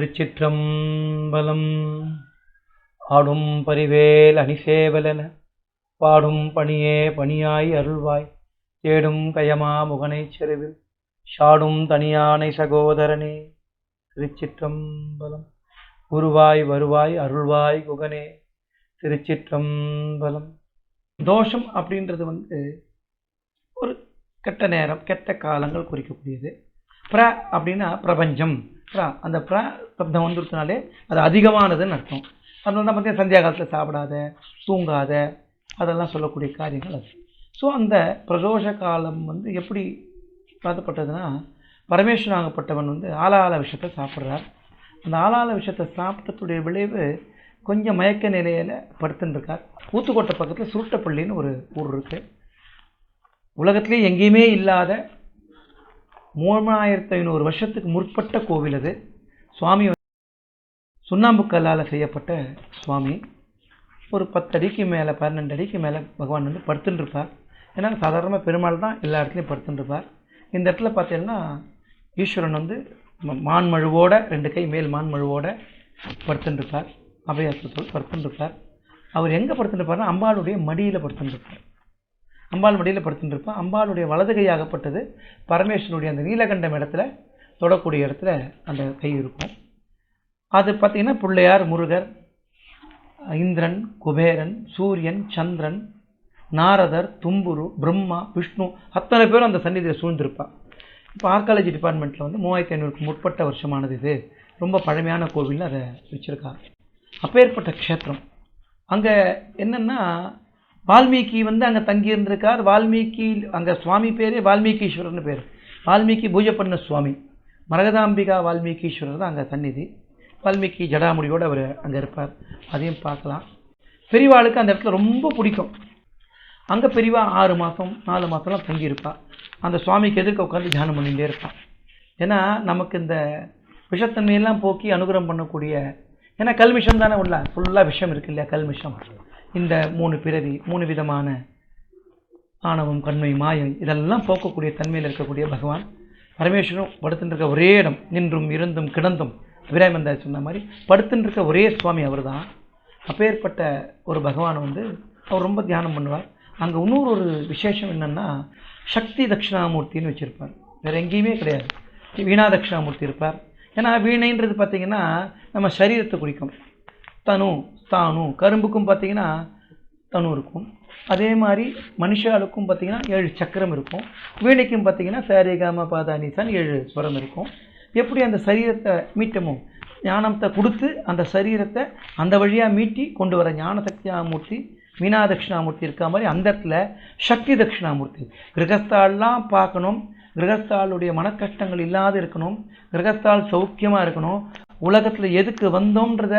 திருச்சிற்றம்பலம். ஆடும் பரிவேல் அணிசேவலன பாடும் பணியே பணியாய் அருள்வாய். தேடும் கயமா முகனைச் செருவில் ஷாடும் தனியானை சகோதரனே. திருச்சிற்றம்பலம். குருவாய் வருவாய் அருள்வாய் குகனே. திருச்சிற்றம்பலம். தோஷம் அப்படின்றது வந்து ஒரு கெட்ட நேரம் கெட்ட காலங்கள் குறிக்கக்கூடியது. பிர அப்படின்னா பிரபஞ்சம். ப்ரா அந்த ப்ரா சப்தம் வந்துருச்சுனாலே அது அதிகமானதுன்னு அர்த்தம். அதனால தான் பார்த்தீங்கன்னா சந்தியா காலத்தில் சாப்பிடாத தூங்காத அதெல்லாம் சொல்லக்கூடிய காரியங்கள் அது. ஸோ அந்த பிரதோஷ காலம் வந்து எப்படி பாதப்பட்டதுன்னா பரமேஸ்வராகப்பட்டவன் வந்து ஆளாள விஷத்தை சாப்பிட்றார். அந்த ஆளாள விஷத்தை சாப்பிட்டதுடைய விளைவு கொஞ்சம் மயக்க நிலையில் படுத்துன்னு இருக்கார் ஊத்துக்கோட்டை பக்கத்தில் சுருட்டப்பள்ளின்னு ஒரு ஊர் இருக்குது உலகத்துலேயே எங்கேயுமே இல்லாத மூணாயிரத்து ஐநூறு வருஷத்துக்கு முற்பட்ட கோவில் அது. சுவாமி சுண்ணாம்பு கல்லால் செய்யப்பட்ட சுவாமி. ஒரு பத்து அடிக்கு மேலே பன்னெண்டு அடிக்கு மேலே பகவான் வந்து படுத்துட்டுருப்பார் ஏன்னா சாதாரணமாக பெருமாள் தான் எல்லா இடத்துலையும் படுத்துட்டுருப்பார் இந்த இடத்துல பார்த்தீங்கன்னா ஈஸ்வரன் வந்து ம- மான்மழுவோட ரெண்டு கை மேல் மான்மழுவோட படுத்துட்டுருப்பார் அபயாசத்தோடு படுத்துட்டுருப்பார் அவர் எங்கே படுத்துட்டுருப்பார்னா அம்பாளுடைய மடியில் படுத்துட்டுருப்பார் அம்பாள் மடியில் படுத்துட்டு இருப்பான். அம்பாளுடைய வலது கையாகப்பட்டது பரமேஸ்வரனுடைய அந்த நீலகண்டம் இடத்துல தொடக்கூடிய இடத்துல அந்த கை இருக்கும். அது பார்த்தீங்கன்னா பிள்ளையார் முருகர் இந்திரன் குபேரன் சூரியன் சந்திரன் நாரதர் தும்புரு பிரம்மா விஷ்ணு அத்தனை பேரும் அந்த சந்நிதியில் சூழ்ந்திருப்பா இப்போ ஆர்காலஜி டிபார்ட்மெண்ட்டில் வந்து மூவாயிரத்தி ஐநூறுக்கு முற்பட்ட வருஷமானது இது. ரொம்ப பழமையான கோவில்னு அதை வச்சுருக்காங்க. அப்பேற்பட்ட க்ஷேத்திரம். அங்கே என்னென்னா வால்மீகி வந்து அங்கே தங்கி இருந்திருக்கார் வால்மீகி அங்கே சுவாமி பேரே வால்மீகீஸ்வரர்னு பேர். வால்மீகி பூஜை பண்ண சுவாமி. மரகதாம்பிகா வால்மீகீஸ்வரர் தான் அங்கே சந்நிதி. வால்மீகி ஜடாமுடியோடு அவர் அங்கே இருப்பார். அதையும் பார்க்கலாம். பெரிவாளுக்கு அந்த இடத்துல ரொம்ப பிடிக்கும். அங்கே பெரிவா ஆறு மாதம் நாலு மாதம்லாம் தங்கியிருப்பாள் அந்த சுவாமிக்கு எதிர்க்க உட்காந்து தியானம் பண்ணிகிட்டே இருப்பான். ஏன்னா நமக்கு இந்த விஷத்தன்மையெல்லாம் போக்கி அனுகிரகம் பண்ணக்கூடிய ஏன்னா கல்மிஷம் தானே உள்ள. ஃபுல்லாக விஷம் இருக்கு இல்லையா? கல்மிஷம். இந்த மூணு பிறவி மூணு விதமான ஆணவம் கண்மை மாயம் இதெல்லாம் போக்கக்கூடிய தன்மையில் இருக்கக்கூடிய பகவான். பரமேஸ்வரன் படுத்துட்டு இருக்க ஒரே இடம் நின்றும் இருந்தும் கிடந்தும். அபிராமந்தா சொன்ன மாதிரி படுத்துட்டு இருக்க ஒரே சுவாமி அவர் தான் அப்பேற்பட்ட ஒரு பகவான் வந்து அவர் ரொம்ப தியானம் பண்ணுவார். அங்கே இன்னொரு ஒரு விசேஷம் என்னென்னா சக்தி தட்சிணாமூர்த்தின்னு வச்சுருப்பார். வேறு எங்கேயுமே கிடையாது. வீணா தட்சிணாமூர்த்தி இருப்பார். ஏன்னா வீணைன்றது பார்த்திங்கன்னா நம்ம சரீரத்தை குறிக்கும். தனு ஸ்தானு கரும்புக்கும் பார்த்தீங்கன்னா தனு இருக்கும். அதே மாதிரி மனுஷாளுக்கும் பார்த்தீங்கன்னா ஏழு சக்கரம் இருக்கும். வீணைக்கும் பார்த்தீங்கன்னா சாரிகாம பாதானிசான் ஏழு ஸ்வரம் இருக்கும். எப்படி அந்த சரீரத்தை மீட்டமோ ஞானத்தை கொடுத்து அந்த சரீரத்தை அந்த வழியாக மீட்டி கொண்டு வர ஞான சக்தியாமூர்த்தி மீனா தட்சிணாமூர்த்தி இருக்க மாதிரி அந்த இடத்துல சக்தி தட்சிணாமூர்த்தி கிரகஸ்தாள்லாம் பார்க்கணும். கிரகஸ்தாளுடைய மனக்கஷ்டங்கள் இல்லாத இருக்கணும். கிரகஸ்தால் சௌக்கியமாக இருக்கணும். உலகத்தில் எதுக்கு வந்தோம்ன்றத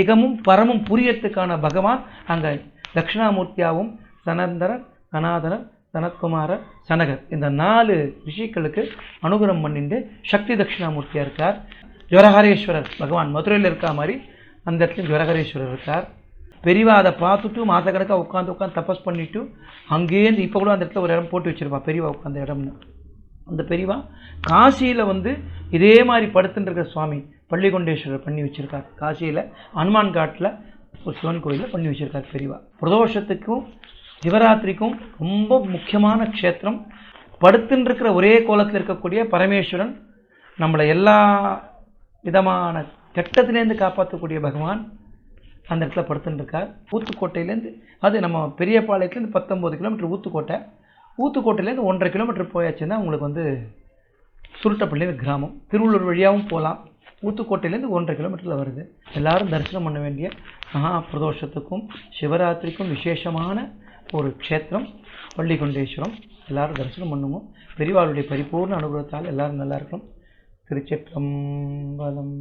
இகமும் பரமும் புரியத்துக்கான பகவான் அங்கே தட்சிணாமூர்த்தியாவும் சனந்தரர் சனாதனர் சனத்குமாரர் சனகர். இந்த நாலு ரிஷிகளுக்கு அனுகிரம் பண்ணிட்டு சக்தி தட்சிணாமூர்த்தியாக இருக்கார். ஜுவரஹரேஸ்வரர். பகவான் மதுரையில் இருக்கா மாதிரி அந்த இடத்துல ஜுவரஹரேஸ்வரர் இருக்கார். பெரியவா அதை பார்த்துட்டு மாதக்கணக்காக உட்காந்து உட்காந்து தபஸ் பண்ணிட்டு அங்கேருந்து இப்போ கூட அந்த இடத்துல ஒரு இடம் போட்டு வச்சுருப்பா பெரியவா உட்காந்த இடம்னு. அந்த பெரியவா? காசியில் வந்து இதே மாதிரி படுத்துட்டு சுவாமி பள்ளிகொண்டேஸ்வரர் பண்ணி வச்சுருக்கார். காசியில் ஹனுமான் காட்டில் ஒரு சிவன் கோயிலில் பண்ணி வச்சுருக்கார் பெரியவா. பிரதோஷத்துக்கும் சிவராத்திரிக்கும் ரொம்ப முக்கியமான க்ஷேத்திரம். படுத்துட்டுருக்கிற ஒரே கோலத்தில் இருக்கக்கூடிய பரமேஸ்வரன் நம்மளை எல்லா விதமான கெட்டத்துலேருந்து காப்பாற்றக்கூடிய பகவான் அந்த இடத்துல படுத்துட்டுருக்கார் ஊத்துக்கோட்டையிலேருந்து அது நம்ம பெரியபாளையத்துலேருந்து பத்தொம்போது கிலோமீட்டர் ஊத்துக்கோட்டை. ஊத்துக்கோட்டையிலேருந்து ஒன்றரை கிலோமீட்டர் போயாச்சுன்னா உங்களுக்கு வந்து சுருட்டப்பள்ளி கிராமம். திருவள்ளூர் வழியாகவும் போகலாம் ஊத்துக்கோட்டையிலேருந்து ஒன்றரை கிலோமீட்டரில் வருது. எல்லாரும் தரிசனம் பண்ண வேண்டிய மகா பிரதோஷத்துக்கும் சிவராத்திரிக்கும் விசேஷமான ஒரு க்ஷேத்திரம் வள்ளிகொண்டேஸ்வரம். எல்லாரும் தரிசனம் பண்ணுவோம். பெரியவாளுடைய பரிபூர்ண அனுபவத்தால் எல்லோரும் நல்லா இருக்கணும். திருச்சிற்றம்பலம்.